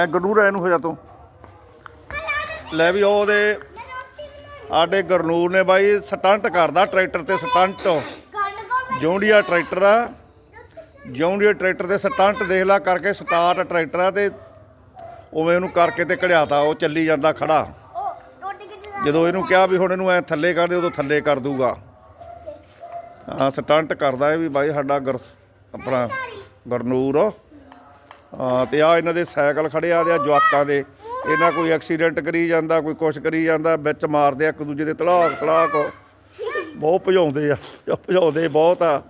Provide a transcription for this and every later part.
ਐ ਗਨੂਰ ਇਹਨੂੰ ਹੋ ਜਾ ਤੂੰ। ਲੈ ਵੀ ਉਹਦੇ ਆਡੇ ਗਰਨੂਰ ਨੇ ਬਾਈ ਸਟੰਟ ਕਰਦਾ ਟਰੈਕਟਰ ਤੇ ਸਟੰਟ। ਜੌਂਡੀਆ ਟਰੈਕਟਰ ਆ। ਜੌਂਡੀਆ ਟਰੈਕਟਰ ਤੇ ਸਟੰਟ ਦੇਖ ਲਾ ਕਰਕੇ ਸਟਾਰਟ ਟਰੈਕਟਰ ਆ ਤੇ ਉਵੇਂ ਉਹਨੂੰ ਕਰਕੇ ਤੇ ਕਢਿਆਤਾ, ਉਹ ਚੱਲੀ ਜਾਂਦਾ ਖੜਾ। ਜਦੋਂ ਇਹਨੂੰ ਕਿਹਾ ਵੀ ਹੁਣ ਇਹਨੂੰ ਐ ਥੱਲੇ ਕਰ ਦੇ, ਉਦੋਂ ਥੱਲੇ ਕਰ ਦੂਗਾ। ਹਾਂ, ਸਟੰਟ ਕਰਦਾ ਇਹ ਵੀ ਬਾਈ ਸਾਡਾ ਗਰ ਆਪਣਾ ਗਰਨੂਰ। ਤੇ ਆ ਇਹਨਾਂ ਦੇ ਸਾਈਕਲ ਖੜੇ ਆ ਦੇ ਆ ਜਵਾਕਾਂ ਦੇ। ਇਹਨਾਂ ਕੋਈ ਐਕਸੀਡੈਂਟ ਕਰੀ ਜਾਂਦਾ, ਕੋਈ ਕੁਛ ਕਰੀ ਜਾਂਦਾ, ਵਿੱਚ ਮਾਰਦੇ ਆ ਇੱਕ ਦੂਜੇ ਦੇ ਤਲਾਕ ਤਲਾਕ। ਬਹੁਤ ਭਜਾਉਂਦੇ ਆ, ਭਜਾਉਂਦੇ ਬਹੁਤ ਆ।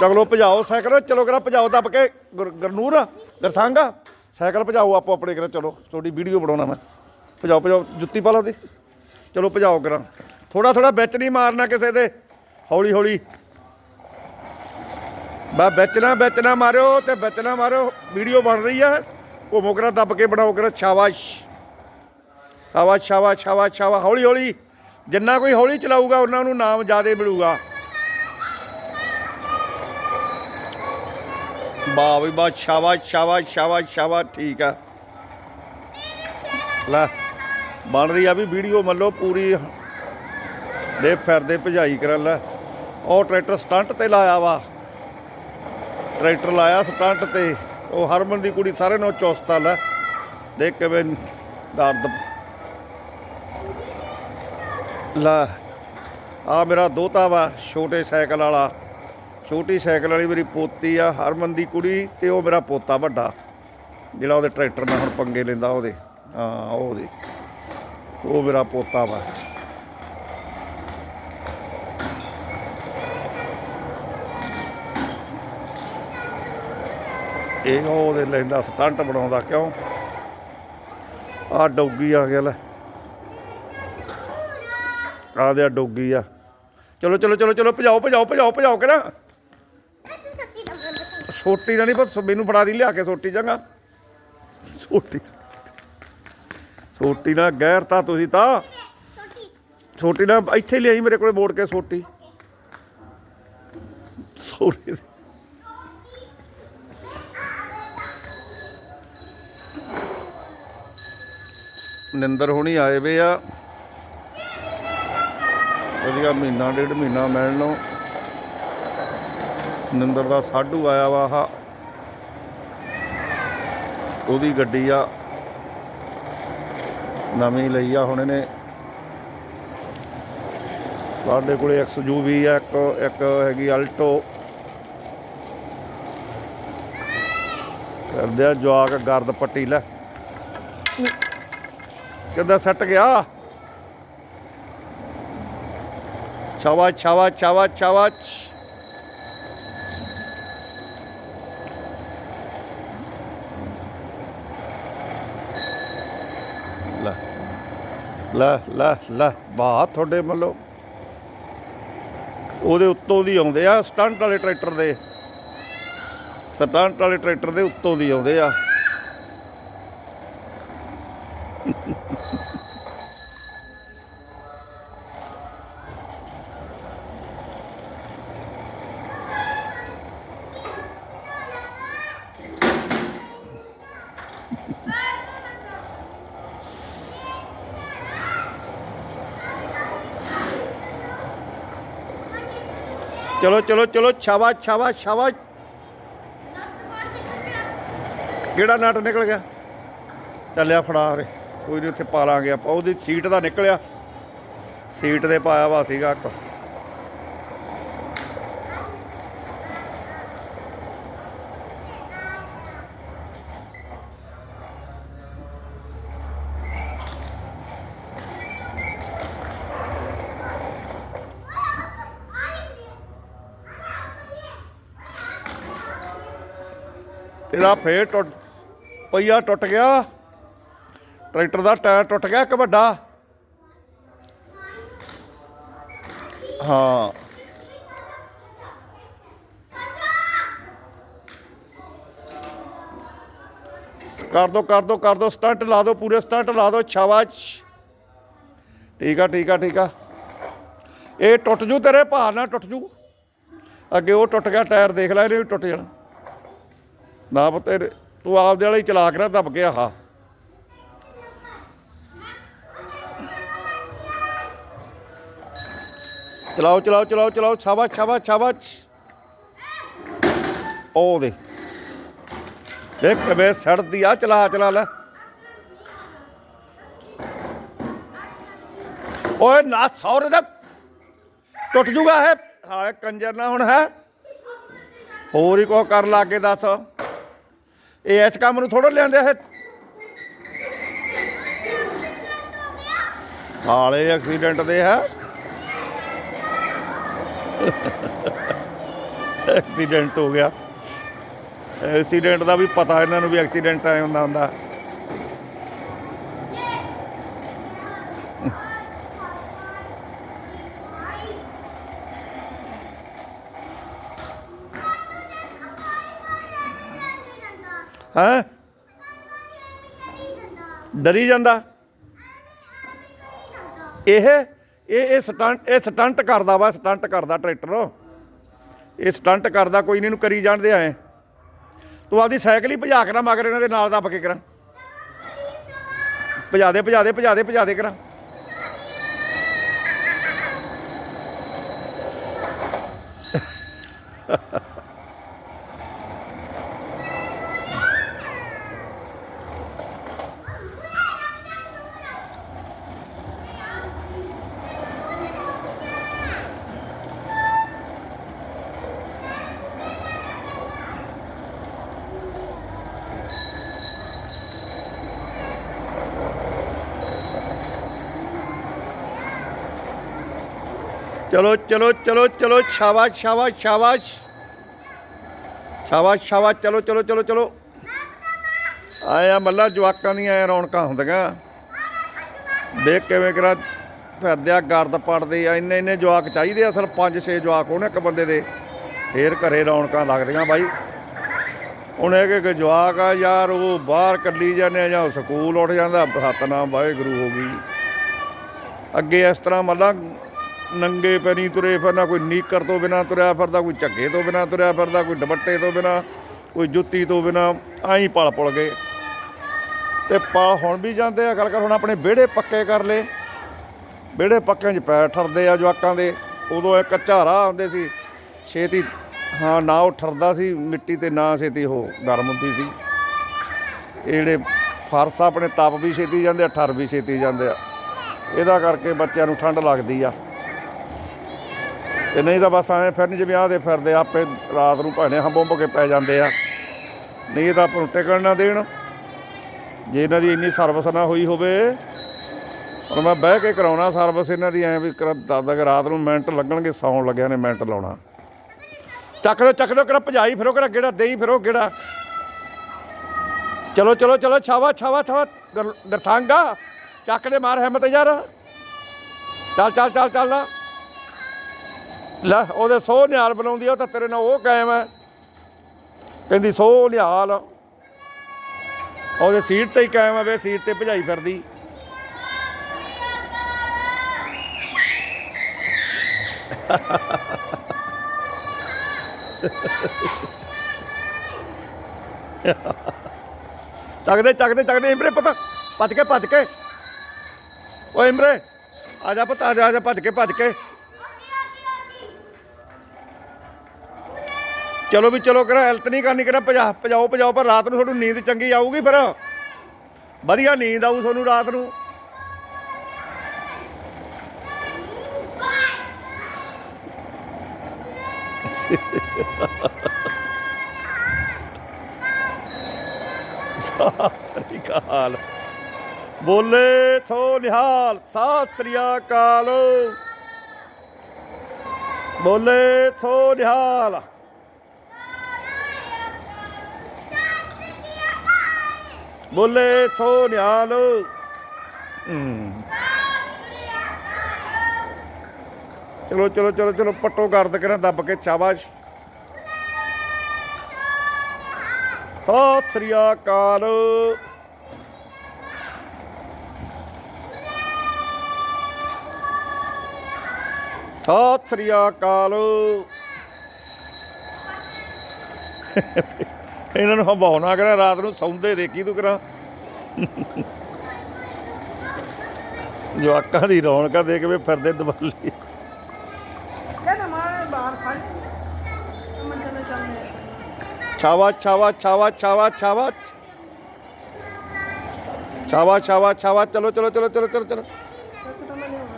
ਚਲੋ ਭਜਾਓ ਸਾਈਕਲ, ਚਲੋ ਕਰਾ ਭਜਾਓ ਦੱਬ ਕੇ। ਗੁਰ- ਗਰਨੂਰ, ਗਰਸੰਗ, ਸਾਈਕਲ ਭਜਾਓ ਆਪੋ ਆਪਣੇ ਕਰਾ, ਚਲੋ। ਤੁਹਾਡੀ ਵੀਡੀਓ ਬਣਾਉਣਾ ਮੈਂ। ਭਜਾਓ ਭਜਾਓ, ਜੁੱਤੀ ਪਾ ਲਓ ਦੀ ਚਲੋ ਭਜਾਓ ਕਰਾਂ। ਥੋੜਾ ਥੋੜਾ ਵਿੱਚ ਨਹੀਂ ਮਾਰਨਾ ਕਿਸੇ ਦੇ। ਹੌਲੀ ਹੌਲੀ ਬਾ ਵਿੱਚ ਨਾ ਮਾਰਿਓ ਤੇ ਵਿੱਚ ਮਾਰਿਓ। ਵੀਡੀਓ ਬਣ ਰਹੀ ਆ। ਘੁੰਮੋ ਕਰਾ, ਦੱਬ ਕੇ ਬਣਾਓ ਕਰਾ। ਸ਼ਾਬਾਸ਼। ਸ਼ਾਬਾਸ਼ ਸ਼ਾਬਾਸ਼ ਸ਼ਾਬਾਸ਼ ਸ਼ਾਬਾਸ਼। ਹੌਲੀ ਹੌਲੀ। ਜਿੰਨਾ ਕੋਈ ਹੌਲੀ ਚਲਾਊਗਾ, ਉਹਨਾਂ ਨੂੰ ਨਾਮ ਜ਼ਿਆਦਾ ਮਿਲੂਗਾ। ਵਾਹ ਵੀ ਵਾਹ। ਸ਼ਾਬਾਸ਼ ਸ਼ਾਬਾਸ਼ ਸ਼ਾਬਾਸ਼ ਸ਼ਾਬਾਸ਼। ਠੀਕ ਆ। ਲੈ, ਬਣ ਰਹੀ ਆ ਵੀ ਵੀਡੀਓ ਮੰਨ ਪੂਰੀ। ਦੇ ਫਿਰਦੇ ਭਜਾਈ ਕਰਨ ਲੈ। ਉਹ ਟਰੈਕਟਰ ਸਟੰਟ ਤੇ ਲਾਇਆ ਵਾ। ਟਰੈਕਟਰ ਲਾਇਆ ਸਟੰਟ ਤੇ। ਉਹ ਹਰਮਨ ਦੀ ਕੁੜੀ ਸਾਰੇ ਨੂੰ ਚੌਸਤਾ ਲੈ। ਦੇਖ ਕਿਵੇਂ ਦਰਦ। ਲੈ ਆ ਮੇਰਾ ਦੋਤਾ ਵਾ, ਛੋਟੇ ਸਾਈਕਲ ਵਾਲਾ। ਛੋਟੀ ਸਾਈਕਲ ਵਾਲੀ ਮੇਰੀ ਪੋਤੀ ਆ, ਹਰਮਨ ਦੀ ਕੁੜੀ ਤੇ ਉਹ ਮੇਰਾ ਪੋਤਾ ਵੱਡਾ। ਜਿਹੜਾ ਉਹਦੇ ਟਰੈਕਟਰ ਨਾਲ ਹੁਣ ਪੰਗੇ ਲੈਂਦਾ ਉਹਦੇ। ਹਾਂ, ਉਹਦੇ। ਉਹ ਮੇਰਾ ਪੋਤਾ ਵਾ। ਇਹ ਉਹਦੇ ਲੈਂਦਾ ਸਟੰਟ ਬਣਾਉਂਦਾ ਕਿਉਂ? ਆ ਡੌਗੀ ਆ ਗਿਆ ਲੈ। ਆ ਦੇ ਡੌਗੀ ਆ। ਚਲੋ ਚਲੋ ਚਲੋ ਚਲੋ, ਭਜਾਓ ਭਜਾਓ ਭਜਾਓ ਭਜਾਓ ਕਰਾਂ ਛੋਟੀ ਨਾ ਨਹੀਂ ਪਰ ਮੈਨੂੰ ਫੜਾ ਦੀ, ਲਿਆ ਕੇ ਸੋਟੀ ਜੰਗਾ ਛੋਟੀ ਸੋਟੀ ਨਾ ਗੈਰ ਤਾਂ ਤੁਸੀਂ ਤਾਂ। ਛੋਟੀ ਨਾ ਇੱਥੇ ਲਿਆਈ ਮੇਰੇ ਕੋਲੇ ਮੋੜ ਕੇ ਸੋਟੀ। ਛੋਟੀ ਨਿੰਦਰ ਹੁਣੀ ਆਏ ਵੇ ਆ। ਵਧੀਆ ਮਹੀਨਾ, ਡੇਢ ਮਹੀਨਾ ਮਿਲਣ ਨੂੰ। ਨਿੰਦਰ ਦਾ ਸਾਡੂ ਆਇਆ ਵਾ ਆਹ। ਉਹਦੀ ਗੱਡੀ ਆ। ਨਵੀਂ ਲਈ ਆ ਹੁਣ ਇਹਨੇ। ਸਾਡੇ ਕੋਲੇ ਐਕਸਯੂਵੀ ਆ, ਇੱਕ ਇੱਕ ਹੈਗੀ ਅਲਟੋ। ਕਰਦੇ ਆ ਜਵਾਕ ਗਰਦ ਪੱਟੀ ਲੈ। ਕਿੱਦਾਂ ਸੱਟ ਗਿਆ? ਛਾਵਾ ਛਾਵਾ ਛਾਵਾ ਛਾਵਾ ਲੈ ਲੈ ਲੈ ਲੈ, ਵਾਹ, ਤੁਹਾਡੇ ਮੱਲੋ ਉਹਦੇ ਉੱਤੋਂ ਦੀ ਆਉਂਦੇ ਆ ਸਟੰਟ ਵਾਲੇ ਟਰੈਕਟਰ ਦੇ। ਸਟੰਟ ਵਾਲੇ ਟਰੈਕਟਰ ਦੇ ਉੱਤੋਂ ਦੀ ਆਉਂਦੇ ਆ। ਚਲੋ ਚਲੋ ਚਲੋ ਛਾਵਾ ਛਾਵਾ ਛਾਵਾ ਕਿਹੜਾ ਨਟ ਨਿਕਲ ਗਿਆ? ਚੱਲਿਆ ਫੜਾ ਰੇ ਕੋਈ ਨਹੀਂ ਉੱਥੇ ਪਾ ਲਾਂਗੇ ਆਪਾਂ। ਉਹਦੀ ਸੀਟ ਦਾ ਨਿਕਲਿਆ। ਸੀਟ ਦੇ ਪਾਇਆ ਵਾ ਸੀਗਾ ਇੱਕ। ਤੇਰਾ ਫੇਰ ਟੁੱਟ ਪਈਆ ਟੁੱਟ ਗਿਆ। ਟਰੈਕਟਰ ਦਾ ਟਾਇਰ ਟੁੱਟ ਗਿਆ ਇੱਕ ਵੱਡਾ। ਹਾਂ। ਕਰ ਦੋ ਕਰ ਦੋ ਕਰ ਦੋ, ਸਟੰਟ ਲਾ ਦੋ, ਪੂਰੇ ਸਟੰਟ ਲਾ ਦੋ, ਸ਼ਾਬਾਸ਼। ਠੀਕ ਆ ਠੀਕ ਆ ਠੀਕ ਆ। ਇਹ ਟੁੱਟ ਜੂ ਤੇਰੇ ਭਾਰ ਨਾਲ, ਟੁੱਟ ਜੂ। ਅੱਗੇ ਉਹ ਟੁੱਟ ਗਿਆ, ਟਾਇਰ ਦੇਖ ਲੈ ਇਹਨੇ ਵੀ ਟੁੱਟ ਜਾਣਾ। ਨਾ ਪਤਾ ਤੂੰ ਆਪਦੇ ਵਾਲਾ ਹੀ ਚਲਾ ਕੇ ਨਾ ਦੱਬ ਕੇ ਆਹ। ਚਲਾਓ ਚਲਾਓ ਚਲਾਓ ਚਲਾਓ, ਸ਼ਾਬਾਸ਼ ਸ਼ਾਬਾਸ਼ ਸ਼ਾਬਾਸ਼। ਉਹ ਦੇ। ਦੇਖ ਕਿਵੇਂ ਸੜਦੀ ਆ, ਚਲਾ ਚਲਾ ਲੈ। ਓਏ, ਨਾ ਸੌਰੇ ਦਾ ਟੁੱਟ ਜੂਗਾ ਇਹ। ਹਾਲੇ ਕੰਜਰ ਨਾ ਹੁਣ ਹੈ। ਹੋਰ ਹੀ ਕੋ ਕਰ ਲਾ ਕੇ ਦੱਸ। ਇਹ ਇਸ ਕੰਮ ਨੂੰ ਥੋੜਾ ਲਿਆਂਦੇ ਇਹ ਹਾਲੇ ਐਕਸੀਡੈਂਟ ਦੇ ਹੈ ਐਕਸੀਡੈਂਟ ਹੋ ਗਿਆ। ਐਕਸੀਡੈਂਟ ਦਾ ਵੀ ਪਤਾ ਇਹਨਾਂ ਨੂੰ ਵੀ ਐਕਸੀਡੈਂਟ ਆਇਆ ਹੁੰਦਾ ਹੁੰਦਾ। ਹੈ? ਡਰੀ ਜਾਂਦਾ। ਇਹ ਇਹ ਇਹ ਸਟੰਟ ਇਹ ਸਟੰਟ ਕਰਦਾ ਵਾ, ਸਟੰਟ ਕਰਦਾ ਟਰੈਕਟਰ। ਇਹ ਸਟੰਟ ਕਰਦਾ, ਕੋਈ ਨਹੀਂ ਨੂੰ ਕਰੀ ਜਾਣਦੇ ਆਏ ਤੂੰ ਆਪਦੀ ਸਾਈਕਲ ਹੀ ਭਜਾ ਕੇ ਨਾ, ਮਗਰ ਇਹਨਾਂ ਦੇ ਨਾਲ ਦੱਬ ਕੇ ਕਰਾਂ। ਭਜਾ ਦੇ ਭਜਾ ਦੇ ਭਜਾ ਦੇ ਭਜਾ ਦੇ ਕਰਾਂ। ਚਲੋ ਚਲੋ ਚਲੋ ਚਲੋ, ਸ਼ਾਬਾਸ਼ ਸ਼ਾਬਾਸ਼ ਸ਼ਾਬਾਸ਼। ਸ਼ਾਬਾਸ਼ ਸ਼ਾਬਾਸ਼, ਚਲੋ ਚਲੋ ਚਲੋ ਚਲੋ। ਆਇਆ ਮੱਲਾ, ਜਵਾਕਾਂ ਦੀਆਂ ਐਂ ਰੌਣਕਾਂ ਹੁੰਦੀਆਂ। ਦੇਖ ਕਿਵੇਂ ਕਰਾ ਫਿਰਦੇ ਆ, ਗਰਦ ਪੜਦੇ ਆ। ਇੰਨੇ ਇੰਨੇ ਜਵਾਕ ਚਾਹੀਦੇ ਆ, ਅਸਲ 5-6 ਜਵਾਕ ਹੋਣ ਇੱਕ ਬੰਦੇ ਦੇ। ਫੇਰ ਘਰੇ ਰੌਣਕਾਂ ਲੱਗਦੀਆਂ ਬਾਈ। ਹੁਣ ਇਹ ਕਿ- ਕਿ ਜਵਾਕ ਆ ਯਾਰ, ਉਹ ਬਾਹਰ ਕੱਲੀ ਜਾਂਦੇ ਆ ਜਾਂ ਸਕੂਲ ਉੱਠ ਜਾਂਦਾ। ਸਤਨਾਮ ਵਾਹਿਗੁਰੂ ਹੋ ਗਈ। ਅੱਗੇ ਇਸ ਤਰ੍ਹਾਂ ਮੱਲਾ ਨੰਗੇ ਪੈਰੀ ਤੁਰੇ ਫਿਰਨਾ, ਕੋਈ ਨੀਕਰ ਤੋਂ ਬਿਨਾ ਤੁਰਿਆ ਫਿਰਦਾ, ਕੋਈ ਝੱਗੇ ਤੋਂ ਬਿਨਾ ਤੁਰਿਆ ਫਿਰਦਾ, ਕੋਈ ਦੁਪੱਟੇ ਤੋਂ ਬਿਨਾ, ਕੋਈ ਜੁੱਤੀ ਤੋਂ ਬਿਨਾ, ਐਂ ਪਲ ਪੁਲ ਗਏ। ਤੇ ਪਾ ਹੁਣ ਵੀ ਜਾਂਦੇ ਆ, ਗੱਲ ਕਰ ਹੁਣ ਆਪਣੇ ਵਿਹੜੇ ਪੱਕੇ ਕਰ ਲਏ। ਵਿਹੜੇ ਪੱਕਿਆਂ 'ਚ ਪੈਰ ਠਰਦੇ ਆ ਜਵਾਕਾਂ ਦੇ, ਉਦੋਂ ਇਹ ਕੱਚਾ ਰਾਹ ਹੁੰਦੇ ਸੀ, ਛੇਤੀ, ਹਾਂ, ਨਾ ਉਹ ਠਰਦਾ ਸੀ, ਮਿੱਟੀ ਤੇ ਨਾ ਛੇਤੀ ਉਹ ਗਰਮ ਹੁੰਦੀ ਸੀ। ਇਹ ਜਿਹੜੇ ਫਰਸ ਆਪਣੇ ਤਪ ਵੀ ਛੇਤੀ ਜਾਂਦੇ ਆ, ਠਰ ਵੀ ਛੇਤੀ ਜਾਂਦੇ ਆ। ਇਹਦਾ ਕਰਕੇ ਬੱਚਿਆਂ ਨੂੰ ਠੰਡ ਲੱਗਦੀ ਆ। ਤੇ ਨਹੀਂ ਤਾਂ ਬਸ ਐਂ ਫਿਰਨ ਜਿਵੇਂ ਆਹ ਦੇ ਫਿਰਦੇ ਆਪੇ ਰਾਤ ਨੂੰ ਭਾਣੇ ਹੰਬੰਬ ਕੇ ਪੈ ਜਾਂਦੇ ਆ। ਨਹੀਂ ਤਾਂ ਆਪਾਂ ਨੂੰ ਟਿਕਣ ਨਾ ਦੇਣ। ਜੇ ਇਹਨਾਂ ਦੀ ਇੰਨੀ ਸਰਵਿਸ ਨਾ ਹੋਈ ਹੋਵੇ ਔਰ ਮੈਂ ਬਹਿ ਕੇ ਕਰਾਉਣਾ ਸਰਵਿਸ ਇਹਨਾਂ ਦੀ, ਐਂ ਵੀ ਕਰ ਦੱਸਦਾ ਕਿ ਰਾਤ ਨੂੰ ਮਿੰਟ ਲੱਗਣਗੇ, ਸੌਣ ਲੱਗਿਆ ਨੇ ਮਿੰਟ ਲਾਉਣਾ। ਚੱਕ ਦੋ ਚੱਕ ਦੋ ਕਿਹੜਾ ਭਜਾਈ ਫਿਰੋ, ਕਿਹੜਾ ਗੇੜਾ, ਦੇਈ ਫਿਰੋ, ਗੇੜਾ। ਚਲੋ ਚਲੋ ਚਲੋ, ਛਾਵਾ ਛਾਵਾ ਛਾਵਾ ਗਰਥਾਂਗਾ। ਚੱਕ ਦੇ ਮਾਰ ਹਿੰਮਤ ਯਾਰ। ਚੱਲ ਚੱਲ ਚੱਲ ਚੱਲ ਲੈ, ਉਹਦੇ ਸੋ ਨਿਹਾਲ ਬਣਾਉਂਦੀ ਆ, ਉਹ ਤਾਂ ਤੇਰੇ ਨਾਲ ਉਹ ਕਾਇਮ ਹੈ ਕਹਿੰਦੀ ਸੋ ਨਿਹਾਲ। ਉਹਦੇ ਸੀਟ ਤੇ ਹੀ ਕਾਇਮ ਹੈ ਵੇ, ਸੀਟ ਤੇ ਭਜਾਈ ਫਿਰਦੀ। ਚੱਕਦੇ ਚੱਕਦੇ ਚੱਕਦੇ, ਇਮਰੇ ਪਤਾ, ਭੱਜ ਕੇ ਭੱਜ ਕੇ। ਓਏ ਇਮਰੇ, ਆ ਜਾ ਪੁੱਤ, ਆ ਆ ਜਾ, ਭੱਜ ਕੇ ਭੱਜ ਕੇ। ਚਲੋ ਵੀ ਚਲੋ ਕਰਾ ਹੈਲਥ ਨਹੀਂ ਕਰਨੀ ਕਰਾ ਭਜਾ ਭਜਾਓ ਭਜਾਓ, ਪਰ ਰਾਤ ਨੂੰ ਤੁਹਾਨੂੰ ਨੀਂਦ ਚੰਗੀ ਆਊਗੀ ਫਿਰ। ਵਧੀਆ ਨੀਂਦ ਆਊ ਤੁਹਾਨੂੰ ਰਾਤ ਨੂੰ। ਸਤਿ ਸ੍ਰੀ ਅਕਾਲ ਬੋਲੇ ਥੋ ਨਿਹਾਲ ਸਤਿ ਸ੍ਰੀ ਅਕਾਲ ਬੋਲੇ ਥੋ ਨਿਹਾਲ। ਬੋਲੇ ਸੋ ਨਿਹਾਲ ਚਲੋ ਚਲੋ ਚਲੋ ਚਲੋ, ਪੱਟੋ ਗਰਦ ਕਰਾਂ, ਦੱਬ ਕੇ ਸ਼ਾਬਾਸ਼। ਸਤਿ ਸ੍ਰੀ ਅਕਾਲ। ਸਤਿ ਸ੍ਰੀ ਅਕਾਲ। ਇਹਨਾਂ ਨੂੰ ਹੰਬਾਉਣਾ ਕਰਾਂ ਰਾਤ ਨੂੰ ਸੌਂਦੇ ਦੇਖੀ ਤੂੰ ਕਰਾਂ। ਜਵਾਕਾਂ ਦੀ ਰੌਣਕਾਂ ਦੇਖ ਕੇ ਫਿਰਦੇ ਦਵਾਲੀ। ਛਾਵਾ ਛਾਵਾ ਛਾਵਾ ਛਾਵਾ ਛਾਵਾ। ਛਾਵਾ ਛਾਵਾ ਛਾਵਾ ਚਲੋ ਚਲੋ ਚਲੋ ਚਲੋ ਚਲੋ ਚਲੋ ਇੱਕ ਤਾਂ ਮੈਂ ਨਹੀਂ ਹੋਣਾ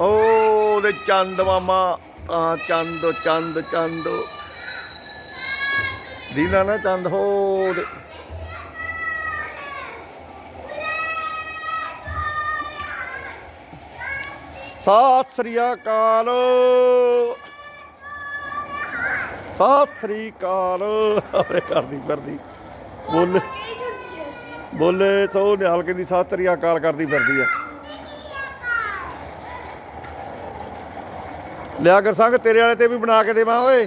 ਓ ਦੇ ਚੰਦ ਮਾਮਾ ਆ ਚੰਦ ਚੰਦ ਚੰਦ। ਦੀਨਾ ਨਾ ਚੰਦ ਹੋ ਦੇ। ਸਤਿ ਸ੍ਰੀ ਅਕਾਲ। ਸਤਿ ਸ੍ਰੀ ਅਕਾਲ। ਆਵੇ ਕਰਦੀ ਫਿਰਦੀ। ਬੋਲੇ। ਬੋਲੇ ਸੋ ਨਿਹਾਲ ਕਹਿੰਦੀ, ਸਤਿ ਸ੍ਰੀ ਅਕਾਲ ਕਰਦੀ ਫਿਰਦੀ ਆ। ਲਿਆ ਕਰ ਸੰਗ, ਤੇਰੇ ਵਾਲੇ ਤੇ ਵੀ ਬਣਾ ਕੇ ਦੇਵਾਂ, ਓਏ।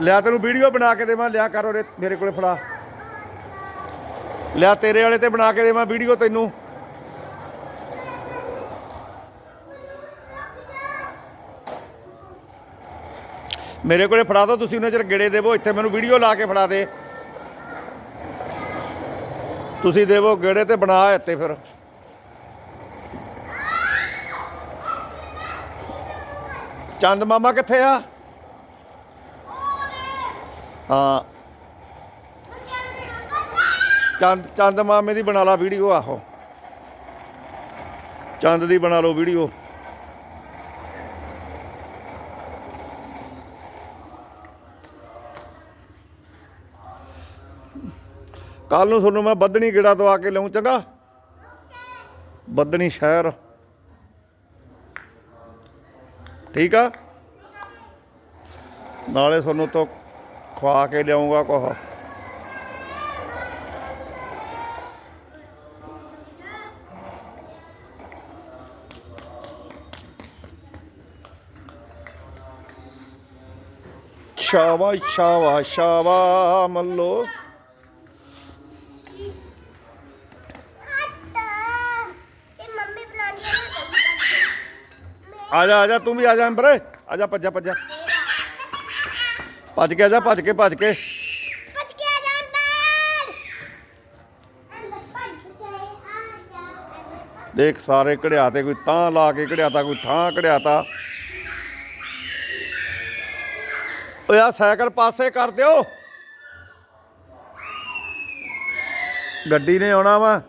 ਲਿਆ ਤੈਨੂੰ ਵੀਡੀਓ ਬਣਾ ਕੇ ਦੇਵਾਂ, ਲਿਆ ਕਰ ਉਰੇ, ਮੇਰੇ ਕੋਲੇ ਫੜਾ। ਲਿਆ ਤੇਰੇ ਵਾਲੇ ਤੇ ਬਣਾ ਕੇ ਦੇਵਾਂ ਵੀਡੀਓ ਤੈਨੂੰ। ਮੇਰੇ ਕੋਲੇ ਫੜਾ ਦੋ, ਤੁਸੀਂ ਉਹਨਾਂ ਚਿਰ ਗੇੜੇ ਦੇਵੋ, ਇੱਥੇ ਮੈਨੂੰ ਵੀਡੀਓ ਲਾ ਕੇ ਫੜਾ ਦੇ। ਤੁਸੀਂ ਦੇਵੋ ਗੇੜੇ ਤੇ ਬਣਾ ਇੱਥੇ ਫਿਰ। ਚੰਦ ਮਾਮਾ ਕਿੱਥੇ ਆ? ਹਾਂ। ਚੰਦ ਚੰਦ ਮਾਮੇ ਦੀ ਬਣਾ ਲਾ ਵੀਡੀਓ, ਆਹੋ। ਚੰਦ ਦੀ ਬਣਾ ਲਓ ਵੀਡੀਓ। ਕੱਲ ਨੂੰ ਤੁਹਾਨੂੰ ਮੈਂ ਬੱਦਣੀ ਗੇੜਾ ਦਵਾ ਕੇ ਲਿਆਉਂ ਚੰਗਾ? ਬੱਦਣੀ ਸ਼ਹਿਰ। ਠੀਕ ਆ? ਨਾਲੇ ਤੁਹਾਨੂੰ ਤੋਂ ਖਵਾ ਕੇ ਲਿਆਉਂਗਾ ਕੁਛ। ਸ਼ਾਵਾ ਸ਼ਾਵਾ ਸ਼ਾਵਾ ਮੱਲੋ ਆ ਜਾ ਆ ਜਾ ਤੂੰ ਵੀ ਆ ਜਾ ਅੰਬਰ। ਆ ਜਾ ਭੱਜਾ ਭੱਜਾ। ਭੱਜ ਕੇ ਆ ਜਾ ਭੱਜ ਕੇ ਭੱਜ ਕੇ। ਭੱਜ ਕੇ ਆ ਜਾ ਅੰਦਰ ਅੰਦਰ ਭੱਜ ਕੇ ਆ ਜਾ ਦੇਖ ਸਾਰੇ ਘੜਿਆ ਤੇ ਕੋਈ ਤਾਂ ਲਾ ਕੇ ਘੜਿਆਤਾ ਕੋਈ ਥਾਂ ਘੜਿਆਤਾ ਓਏ ਆ ਸਾਈਕਲ ਪਾਸੇ ਕਰ ਦਿਓ। ਗੱਡੀ ਨੇ ਆਉਣਾ ਵਾ।